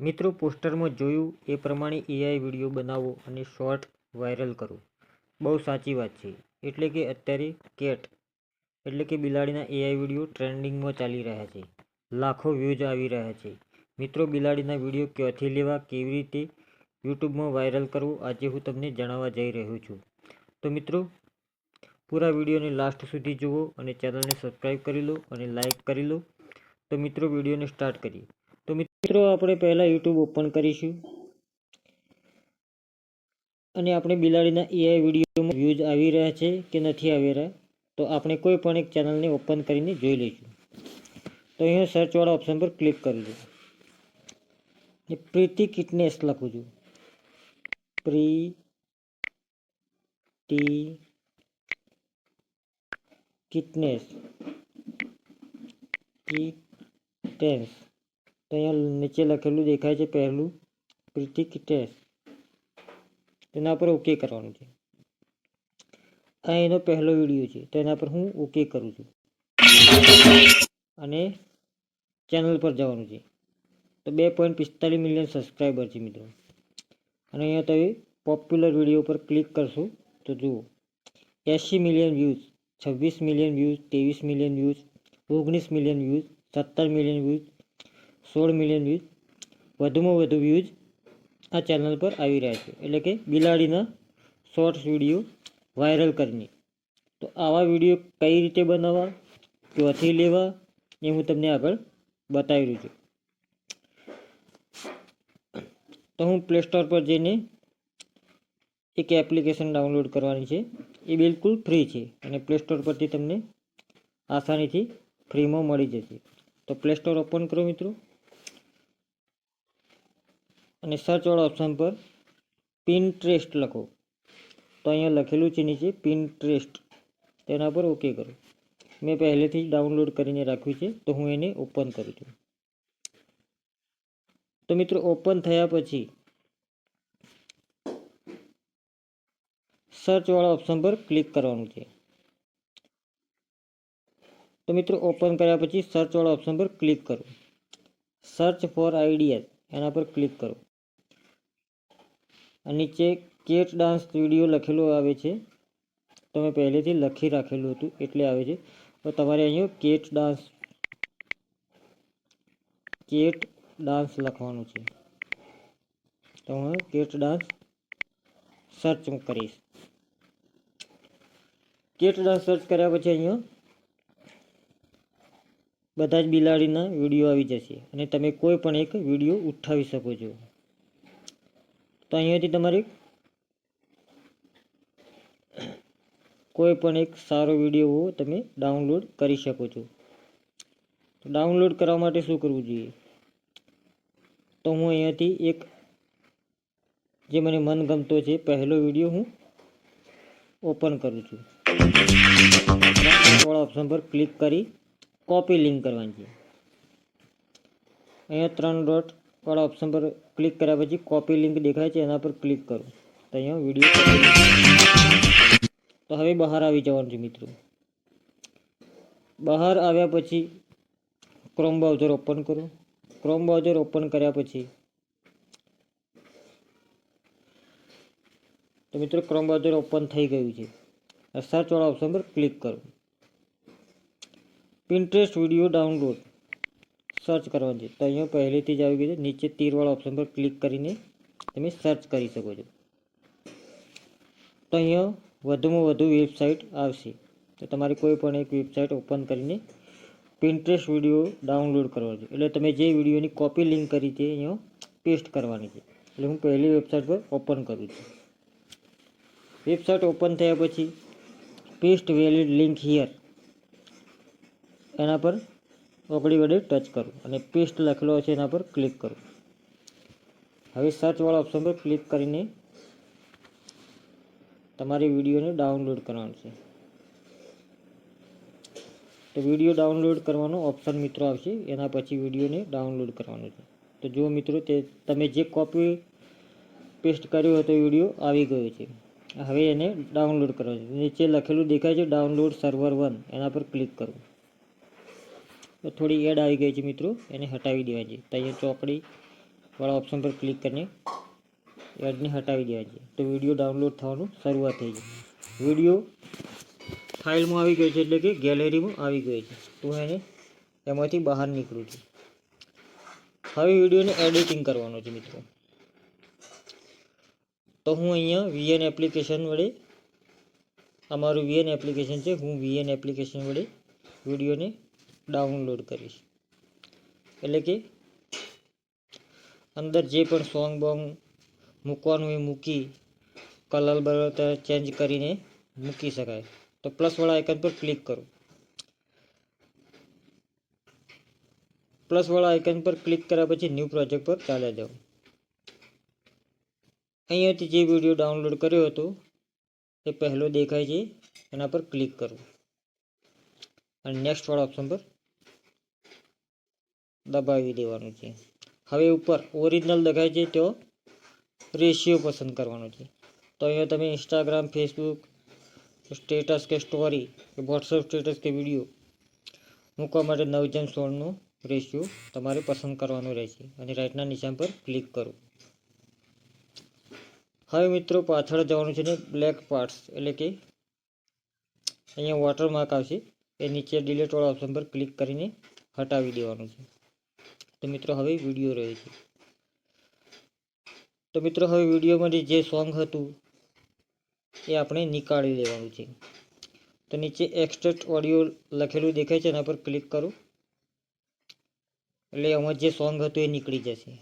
મિત્રો, પોસ્ટરમાં જોયું, એ પ્રમાણે એઆઈ વીડિયો બનાવો અને શોર્ટ વાયરલ કરો. બહુ સાચી વાત છે. એટલે કે અત્યારે કેટ, એટલે કે બિલાડીના એઆઈ વીડિયો ટ્રેન્ડિંગમાં ચાલી રહ્યા છે. લાખો વ્યૂઝ આવી રહ્યા છે. મિત્રો, બિલાડીના વીડિયો ક્યાંથી લેવા, કેવી રીતે યુટ્યુબમાં વાયરલ કરવું, આજે હું તમને જણાવવા જઈ રહ્યો છું. તો મિત્રો, પૂરા વિડીયોને લાસ્ટ સુધી જુઓ અને ચેનલને સબસ્ક્રાઈબ કરી લો અને લાઈક કરી લો. તો મિત્રો, વિડીયોને સ્ટાર્ટ કરીએ. મિત્રો, આપણે પહેલાં યુટ્યુબ ઓપન કરીશું. અને આપણે બિલાડીના એઆઈ વિડીયોમાં વ્યૂઝ આવી રહ્યા છે કે નથી આવી રહ્યા, તો આપણે કોઈ પણ એક ચેનલને ઓપન કરીને જોઈ લઈશું. તો અહીંયા સર્ચવાળા ઓપ્શન પર ક્લિક કરી દઉં. ને પ્રીતિ કિટનેસ લખું છું. પ્રી ટી કિટનેસ કિટેન્સ તો અહીંયા નીચે લખેલું દેખાય છે પહેલું પ્રીતિક ટેસ્ટ. તેના પર ઓકે કરવાનું છે. આ એનો પહેલો વીડિયો છે. તો એના પર હું ઓકે કરું છું. અને ચેનલ પર જવાનું છે. તો બે પોઈન્ટ પિસ્તાલીસ મિલિયન સબસ્ક્રાઈબર છે મિત્રો. અને અહીંયા તમે પોપ્યુલર વીડિયો પર ક્લિક કરશો તો જુઓ. એંશી મિલિયન વ્યૂઝ છવ્વીસ મિલિયન વ્યૂઝ ત્રેવીસ મિલિયન વ્યૂઝ ઓગણીસ મિલિયન વ્યૂઝ સત્તર મિલિયન વ્યૂઝ સોળ મિલિયન વ્યૂઝ વધુમાં વધુ વ્યૂઝ આ ચેનલ પર આવી રહ્યા છે. એટલે કે બિલાડીના શોર્ટ્સ વીડિયો વાયરલ કરીને. તો આવા વીડિયો કઈ રીતે બનાવવા, ક્યાંથી લેવા, એ હું તમને આગળ બતાવી રહ્યો છું. તો હું પ્લે સ્ટોર પર જઈને એક એપ્લિકેશન ડાઉનલોડ કરવાની છે. એ બિલકુલ ફ્રી છે અને પ્લે સ્ટોર પરથી તમને આસાનીથી ફ્રીમાં મળી જશે. તો પ્લે સ્ટોર ઓપન કરો મિત્રો. અને સર્ચવાળા ઓપ્શન પર પિનટ્રેસ્ટ લખો. તો અહીંયા લખેલું છે નીચે પિનટ્રેસ્ટ તેના પર ઓકે કરો. મેં પહેલેથી જ ડાઉનલોડ કરીને રાખ્યું છે, તો હું એને ઓપન કરું છું. તો મિત્રો ઓપન થયા પછી સર્ચવાળા ઓપ્શન પર ક્લિક કરવાનું છે. તો મિત્રો ઓપન કર્યા પછી સર્ચવાળા ઓપ્શન પર ક્લિક કરો. સર્ચ ફોર આઈડિયાઝ એના પર ક્લિક કરો. અને નીચે કેટ ડાન્સ વીડિયો લખેલો આવે છે. તમે પહેલેથી લખી રાખેલું હતું એટલે આવે છે. તો તમારે અહીંયા કેટ ડાન્સ કેટ ડાન્સ લખવાનું છે. તો હું કેટ ડાન્સ સર્ચ કરીશ. કેટ ડાન્સ સર્ચ કર્યા પછી અહીંયા બધા જ બિલાડીના વીડિયો આવી જશે અને તમે કોઈ પણ એક વીડિયો ઉઠાવી શકો છો. તો અહીંયાથી તમારે કોઈ પણ એક સારો વીડિયો તમે ડાઉનલોડ કરી શકો છો. ડાઉનલોડ કરવા માટે શું કરવું જોઈએ? તો હું અહીંયાથી એક જે મને મનગમતો છે, પહેલો વીડિયો હું ઓપન કરું છું. વાળા ઓપ્શન પર ક્લિક કરી કોપી લિંક કરવાની છે. અહીંયા ત્રણ ડોટ વાળા ઓપ્શન પર ક્લિક કર્યા પછી કોપી લિંક દેખાય છે એના પર ક્લિક કરો તો અહીંયા વીડિયો તો હવે બહાર આવી જવાનું છે મિત્રો બહાર આવ્યા પછી ક્રોમ બ્રાઉઝર ઓપન કરો ક્રોમ બ્રાઉઝર ઓપન કર્યા પછી તો મિત્રો ક્રોમ બ્રાઉઝર ઓપન થઈ ગયું છે સર્ચવાળા ઓપ્શન પર ક્લિક કરો પિન્ટરેસ્ટ વીડિયો ડાઉનલોડ સર્ચ કરવાનું છે. તો અહીંયા પહેલેથી જ આવી ગયું છે. નીચે તીરવાળા ઓપ્શન પર ક્લિક કરીને તમે સર્ચ કરી શકો છો. તો અહીંયા વધુમાં વધુ વેબસાઇટ આવશે. તો તમારે કોઈ પણ એક વેબસાઇટ ઓપન કરીને પિન્ટરેસ્ટ વીડિયો ડાઉનલોડ કરવાનો છે. એટલે તમે જે વિડીયોની કોપી લિંક કરી છે અહીંયા પેસ્ટ કરવાની છે. એટલે હું પહેલી વેબસાઇટ પર ઓપન કરું છું. વેબસાઇટ ઓપન થયા પછી પેસ્ટ વેલિડ લિંક હિયર એના પર ઓગળી વડે ટચ કરો અને પેસ્ટ લખેલો છે એના પર ક્લિક કરો. હવે સર્ચવાળા ઓપ્શન પર ક્લિક કરીને તમારે વિડીયોને ડાઉનલોડ કરવાનું છે. તો વીડિયો ડાઉનલોડ કરવાનો ઓપ્શન મિત્રો આવશે, એના પછી વિડીયોને ડાઉનલોડ કરવાનો છે. તો જો મિત્રો તે તમે જે કોપી પેસ્ટ કર્યો હતો વીડિયો આવી ગયો છે. હવે એને ડાઉનલોડ કરવાનો છે નીચે લખેલું દેખાય છે ડાઉનલોડ સર્વર વન એના પર ક્લિક કરો. તો થોડી એડ આવી ગઈ છે મિત્રો, એને હટાવી દેવાની છે. તો અહીંયા ચોકડી વાળા ઓપ્શન પર ક્લિક કરીને એડને હટાવી દેવા છે. તો વીડિયો ડાઉનલોડ થવાનું શરૂઆત થઈ જાય વીડિયો ફાઇલમાં આવી ગયો છે એટલે કે ગેલેરીમાં આવી ગયો છે. તો હું એને એમાંથી બહાર નીકળું છું. હવે વિડીયોને એડિટિંગ કરવાનો છે મિત્રો. તો હું અહીંયા વીએન એપ્લિકેશન વડે, અમારું વીએન એપ્લિકેશન છે. હું વીએન એપ્લિકેશન વડે વિડીયોને ડાઉનલોડ કરીશ. એટલે કે અંદર જે પણ સોંગ બોંગ મૂકવાનું એ મૂકી કલર બલર ચેન્જ કરીને મૂકી શકાય. તો પ્લસવાળા આઇકન પર ક્લિક કરો. પ્લસવાળા આઇકન પર ક્લિક કર્યા પછી ન્યૂ પ્રોજેક્ટ પર ચાલ્યા જાઓ. અહીંયાથી જે વીડિયો ડાઉનલોડ કર્યો હતો, એ પહેલો દેખાય છે, એના પર ક્લિક કરો. અને નેક્સ્ટ વાળા ઓપ્શન પર દબાવી દેવાનું છે. હવે ઉપર ઓરિજિનલ દેખાય છે તો રેશિયો પસંદ કરવાનો છે. તો અહીંયા તમે ઇન્સ્ટાગ્રામ ફેસબુક સ્ટેટસ કે સ્ટોરી કે વોટ્સઅપ સ્ટેટસ કે વીડિયો મૂકવા માટે નવ જેમ સોળનો રેશિયો તમારે પસંદ કરવાનો રહેશે અને રાઇટના નિશાન પર ક્લિક કરો. હવે મિત્રો પાછળ જવાનું છે ને બ્લેક પાર્ટ્સ એટલે કે અહીંયા વોટરમાર્ક આવશે એ નીચે ડિલેટવાળા ઓપ્શન પર ક્લિક કરીને હટાવી દેવાનું છે. તો મિત્રો હવે વીડિયો રહે છે. તો મિત્રો હવે વિડીયોમાંથી જે સોંગ હતું, એ આપણે નીકાળી લેવાનું છે. તો નીચે એક્સ્ટ્રેક્ટ ઓડિયો લખેલું દેખાય છે, એના પર ક્લિક કરો. એટલે એમાં જે સોંગ હતું એ નીકળી જશે.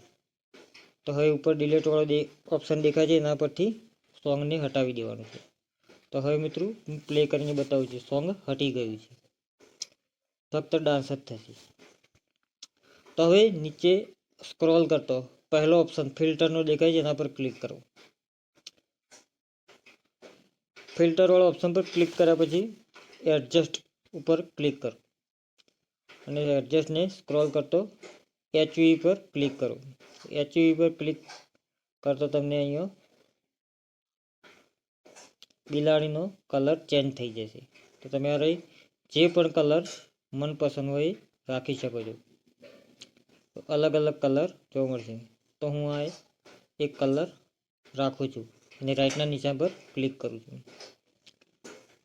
તો હવે ઉપર ડિલેટવાળો દે ઓપ્શન દેખાય છે, એના પરથી સોંગને હટાવી દેવાનું છે. તો હવે મિત્રો હું પ્લે કરીને બતાવું છું, સોંગ હટી ગયું છે. ફક્ત ડાન્સ જ થશે. તો હવે નીચે સ્ક્રોલ કરતો. પહેલો ઓપ્શન ફિલ્ટરનો દેખાય છે, એના પર ક્લિક કરો. ફિલ્ટરવાળા ઓપ્શન પર ક્લિક કર્યા પછી એડજસ્ટ ઉપર ક્લિક કરો. અને એડજસ્ટને સ્ક્રોલ કરતો. એચવી પર ક્લિક કરો. એચવી પર ક્લિક કરતો તમને અહીંયા બિલાડીનો કલર ચેન્જ થઈ જશે. તો તમારે જે પણ કલર મનપસંદ હોય રાખી શકો છો. અલગ અલગ કલર જોવા મળશે. તો હું આ એક કલર રાખું છું અને રાઈટના નિશાન પર ક્લિક કરું છું.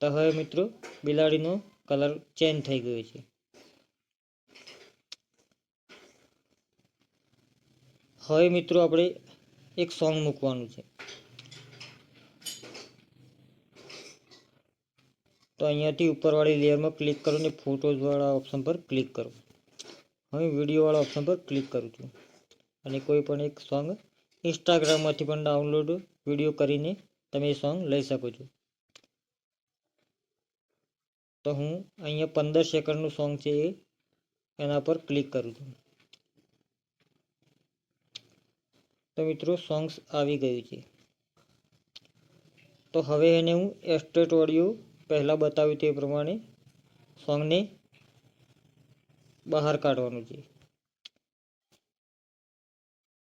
તો હવે મિત્રો બિલાડીનો કલર ચેન્જ થઈ ગયો છે. હવે મિત્રો આપણે એક સોંગ મૂકવાનું છે. તો અહીંયાથી ઉપરવાળી લેયરમાં ક્લિક કરો અને ફોટોઝવાળા ઓપ્શન પર ક્લિક કરો. હવે વિડીયોવાળા ઓપ્શન પર ક્લિક કરું છું. અને કોઈ પણ એક સોંગ ઇન્સ્ટાગ્રામમાંથી પણ ડાઉનલોડ વીડિયો કરીને તમે એ સોંગ લઈ શકો છો. તો હું અહીંયા પંદર સેકન્ડનું સોંગ છે એ, એના પર ક્લિક કરું છું. તો મિત્રો સોંગ્સ આવી ગયું છે. તો હવે એને હું એસ્ટેટ ઓડિયો પહેલાં બતાવ્યું તે પ્રમાણે સોંગને બહાર કાઢવાનું છે.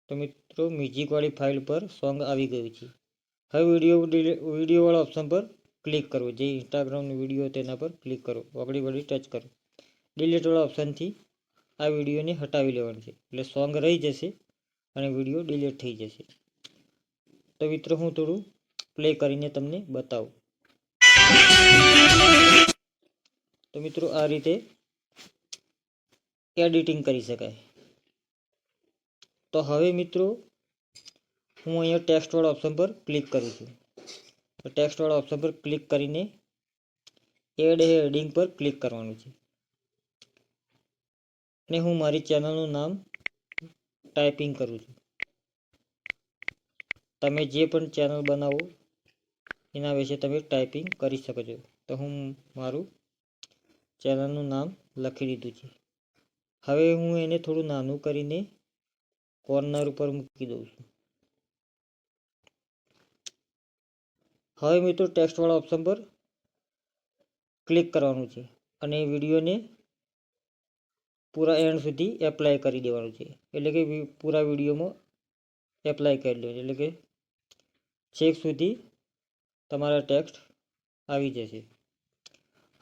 તો મિત્રો મ્યુઝિકવાળી ફાઇલ પર સોંગ આવી ગયું છે. હવે વીડિયો વિડીયોવાળા ઓપ્શન પર ક્લિક કરો. જે ઇન્સ્ટાગ્રામનો વીડિયો તેના પર ક્લિક કરો. વગડી વગડી ટચ કરો. ડિલીટવાળા ઓપ્શનથી આ વિડીયોને હટાવી લેવાનું છે. એટલે સોંગ રહી જશે અને વીડિયો ડિલીટ થઈ જશે. તો મિત્રો, હું થોડું પ્લે કરીને તમને બતાવું. તો મિત્રો, આ રીતે એડિટિંગ કરી શકાય. તો હવે મિત્રો, હું અહીંયા ટેક્સ્ટવાળા ઓપ્શન પર ક્લિક કરું છું. તો ટેક્સ્ટવાળા ઓપ્શન પર ક્લિક કરીને એડ હેડિંગ પર ક્લિક કરવાનું છે. અને હું મારી ચેનલનું નામ ટાઈપિંગ કરું છું. તમે જે પણ ચેનલ બનાવો, એના વિશે તમે ટાઈપિંગ કરી શકો છો. તો હું મારું ચેનલનું નામ લખી દીધું છે. હવે હું એને થોડું નાનું કરીને કોર્નર ઉપર મૂકી દઉં છું. હવે મિત્રો ટેક્સ્ટવાળા ઓપ્શન પર ક્લિક કરવાનું છે અને વિડીયોને પૂરા એન્ડ સુધી એપ્લાય કરી દેવાનું છે. એટલે કે પૂરા વિડીયોમાં એપ્લાય કરી દેવાનું એટલે કે છેક સુધી તમારા ટેક્સ્ટ આવી જશે.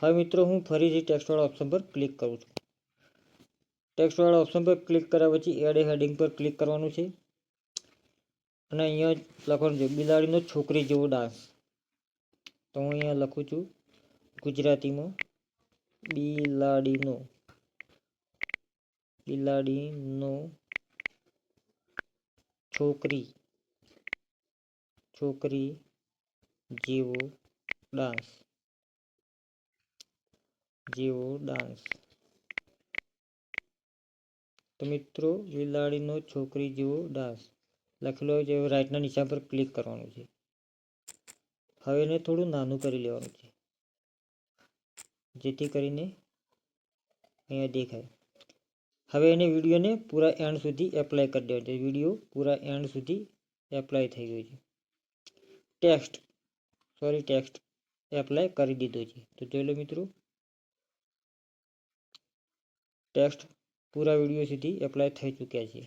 હવે મિત્રો હું ફરીથી ટેક્સ્ટવાળા ઓપ્શન પર ક્લિક કરું છું. ટેક્સ્ટવાળા ઓપ્શન પર ક્લિક કર્યા પછી એડ હેડિંગ પર ક્લિક કરવાનું છે. અને અહીંયા લખવાનું છે, બિલાડીનો છોકરી જેવો ડાન્સ તો હું અહીંયા લખું છું, ગુજરાતીમાં બિલાડીનો બિલાડીનો છોકરી છોકરી જેવો ડાન્સ જેવો ડાન્સ મિત્રો, બિલાડીનો છોકરી જેવો ડાન્સ. લખેલો હોય હવે રાઈટના નિશાન પર ક્લિક કરવાનું છે. હવે એને થોડું નાનું કરી લેવાનું છે. જેથી કરીને અહીંયા દેખાય. હવે એને વિડીયોને પૂરા એન્ડ સુધી એપ્લાય કરી દેવાનો છે. વીડિયો પૂરા એન્ડ સુધી એપ્લાય થઈ ગયો છે. ટેક્સ્ટ, સોરી, ટેક્સ્ટ એપ્લાય કરી દીધો છે. તો જોઈ લો મિત્રો. ટેક્સ્ટ પૂરા વીડિયો સુધી એપ્લાય થઈ ચૂક્યા છે.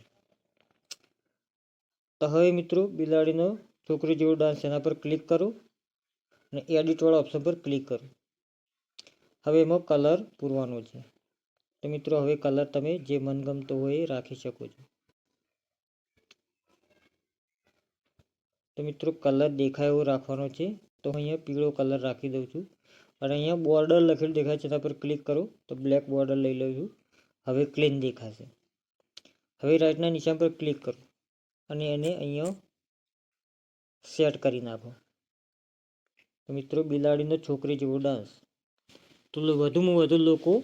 તો હવે મિત્રો બિલાડીનો છોકરી જેવો ડાન્સ એના પર ક્લિક કરો અને એડિટવાળા ઓપ્શન પર ક્લિક કરો. હવે એમાં કલર પૂરવાનો છે. તો મિત્રો હવે કલર તમે જે મનગમતો હોય એ રાખી શકો છો. તો મિત્રો કલર દેખાય એવો રાખવાનો છે. તો હું અહીંયા પીળો કલર રાખી દઉં છું. અને અહીંયા બોર્ડર લખેલું દેખાય છે એના પર ક્લિક કરો. તો બ્લેક બોર્ડર લઈ લઉં છું. હવે ક્લીન દેખાશે. હવે રાઇટના નિશાન પર ક્લિક કરો. અને એને અહીંયા સેટ કરી નાખો. મિત્રો બિલાડીનો છોકરી જેવો ડાન્સ તો વધુમાં વધુ લોકો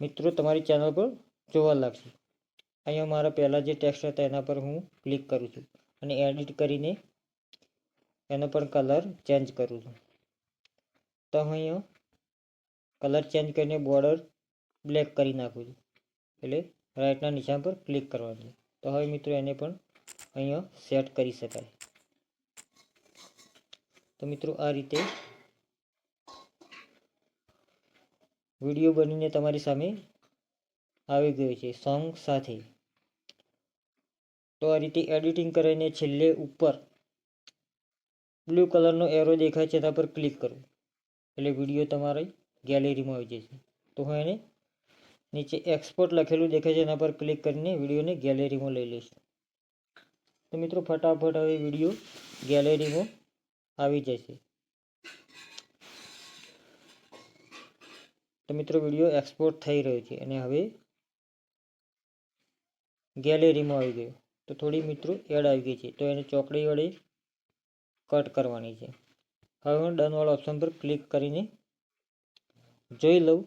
મિત્રો તમારી ચેનલ પર જોવા લાગશે. અહીંયા મારા પહેલાં જે ટેક્સ્ટ હતા એના પર હું ક્લિક કરું છું. અને એડિટ કરીને એનો પણ કલર ચેન્જ કરું છું. તો અહીંયા કલર ચેન્જ કરીને બોર્ડર બ્લેક કરી નાખું છું. એટલે રાઇટના નિશાન પર ક્લિક કરવાનું છે. તો હવે મિત્રો એને પણ અહીંયા સેટ કરી શકાય. તો મિત્રો આ રીતે વીડિયો બનીને તમારી સામે આવી ગયો છે સોંગ સાથે. તો આ રીતે એડિટિંગ કરીને છેલ્લે ઉપર બ્લુ કલરનો એરો દેખાય છે તેના પર ક્લિક કરો. એટલે વીડિયો તમારી ગેલેરીમાં આવી જશે. તો હું એને નીચે એક્સપોર્ટ લખેલું દેખાય છે, એના પર ક્લિક કરીને વિડીયોને ગેલેરીમાં લઈ લઈશ તો મિત્રો, ફટાફટ હવે વીડિયો ગેલેરીમાં આવી જશે. તો મિત્રો, વીડિયો એક્સપોર્ટ થઈ રહ્યો છે અને હવે ગેલેરીમાં આવી ગયો. તો થોડી મિત્રો એડ આવી ગઈ છે, તો એને ચોકડી વડે કટ કરવાની છે. હવે હું ડનવાળા ઓપ્શન પર ક્લિક કરીને જોઈ લઉં.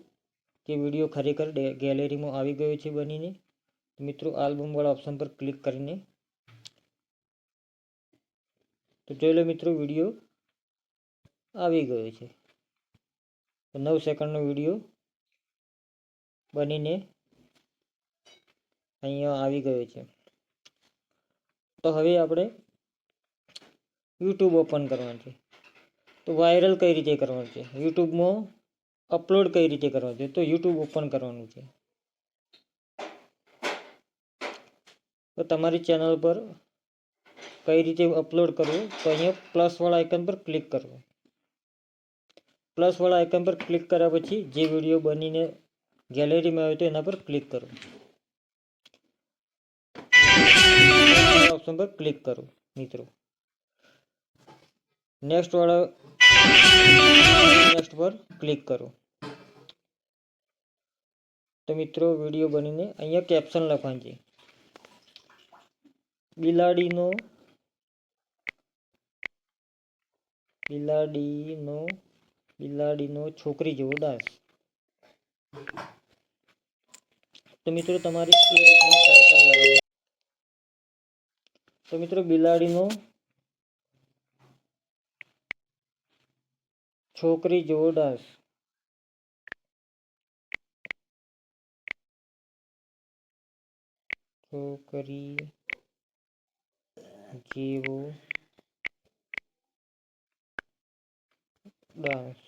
કે વીડિયો ખરેખર ગેલેરીમાં આવી ગયો છે બનીને? મિત્રો આલ્બમવાળા ઓપ્શન પર ક્લિક કરીને. તો જોઈ લો મિત્રો, વીડિયો આવી ગયો છે. નવ સેકન્ડનો વીડિયો બનીને અહીંયા આવી ગયો છે. તો હવે આપણે યુટ્યુબ ઓપન કરવાનું છે. તો વાયરલ કઈ રીતે કરવાનું છે? યુટ્યુબમાં અપલોડ કઈ રીતે કરવાનું છે તો યુટ્યુબ ઓપન કરવાનું છે. તો તમારી ચેનલ પર કઈ રીતે અપલોડ કરવું? તો અહીંયા પ્લસવાળા આઇકન પર ક્લિક કરવું પ્લસવાળા આઇકન પર ક્લિક કર્યા પછી જે વીડિયો બનીને ગેલેરીમાં આવ્યો તો એના પર ક્લિક કરો. ઓપ્શન પર ક્લિક કરો, મિત્રો. નેક્સ્ટ વાળા નેક્સ્ટ પર ક્લિક કરો. તો મિત્રો વીડિયો બનીને અહીંયા કેપ્શન લખવાનું છે. બિલાડીનો બિલાડીનો બિલાડીનો છોકરી જેવો દાસ તો મિત્રો, તમારી. તો મિત્રો, બિલાડીનો છોકરી જેવો ડાન્સ. છોકરી જેવો ડાન્સ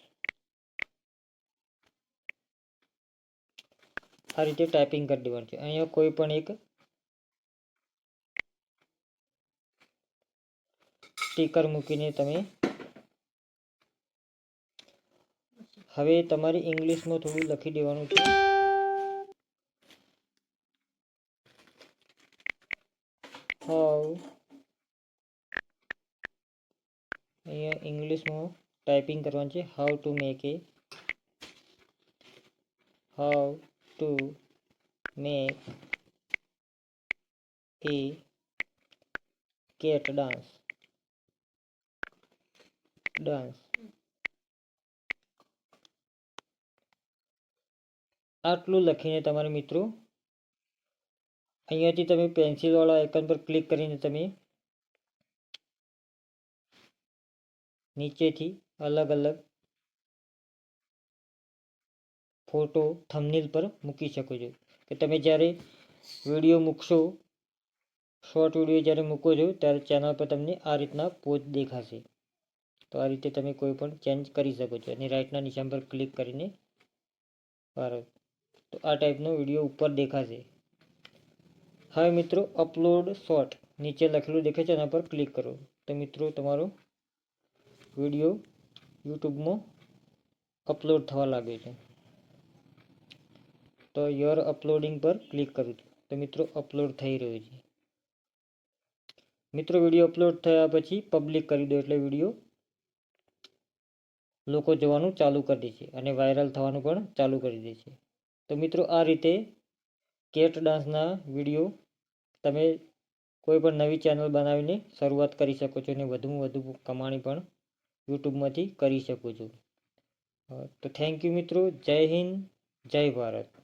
આ રીતે ટાઈપિંગ કરી દેવાનું છે. અહીંયા કોઈ પણ એક સ્ટીકર મૂકીને તમે હવે તમારે ઇંગ્લિશમાં થોડું લખી દેવાનું છે હાઉ અહીંયા ઇંગ્લિશમાં ટાઈપિંગ કરવાનું છે how to make a how to make a cat dance dance આટલું લખીને તમારે મિત્રો, અહીંયાથી તમે પેન્સિલવાળા આઇકન પર ક્લિક કરીને તમે નીચેથી અલગ અલગ ફોટો થમનીલ પર મૂકી શકો છો. કે તમે જ્યારે વીડિયો મૂકશો શોર્ટ વીડિયો જ્યારે મૂકો છો, ત્યારે ચેનલ પર તમને આ રીતના પોચ દેખાશે. તો આ રીતે તમે કોઈ પણ ચેન્જ કરી શકો છો. અને રાઇટના નિશાન પર ક્લિક કરીને બરાબર તો આ ટાઈપનો વીડિયો ઉપર દેખાશે. હવે મિત્રો અપલોડ શોર્ટ નીચે લખેલું દેખાય છે, એના પર ક્લિક કરો. તો મિત્રો, તમારો વીડિયો યુટ્યુબમાં અપલોડ થવા લાગ્યો છે. તો યોર અપલોડિંગ પર ક્લિક કરું છું. તો મિત્રો અપલોડ થઈ રહ્યો છે. મિત્રો વીડિયો અપલોડ થયા પછી પબ્લિક કરી દો એટલે વીડિયો લોકો જોવાનું ચાલુ કરી દે છે અને વાયરલ થવાનું પણ ચાલુ કરી દે છે. તો મિત્રો, આ રીતે કેટ ડાન્સના વીડિયો તમે કોઈ પણ નવી ચેનલ બનાવીને શરૂઆત કરી શકો છો અને વધુમાં વધુ કમાણી પણ યુટ્યુબમાંથી કરી શકો છો. તો થેન્ક યુ મિત્રો. જય હિન્દ જય ભારત.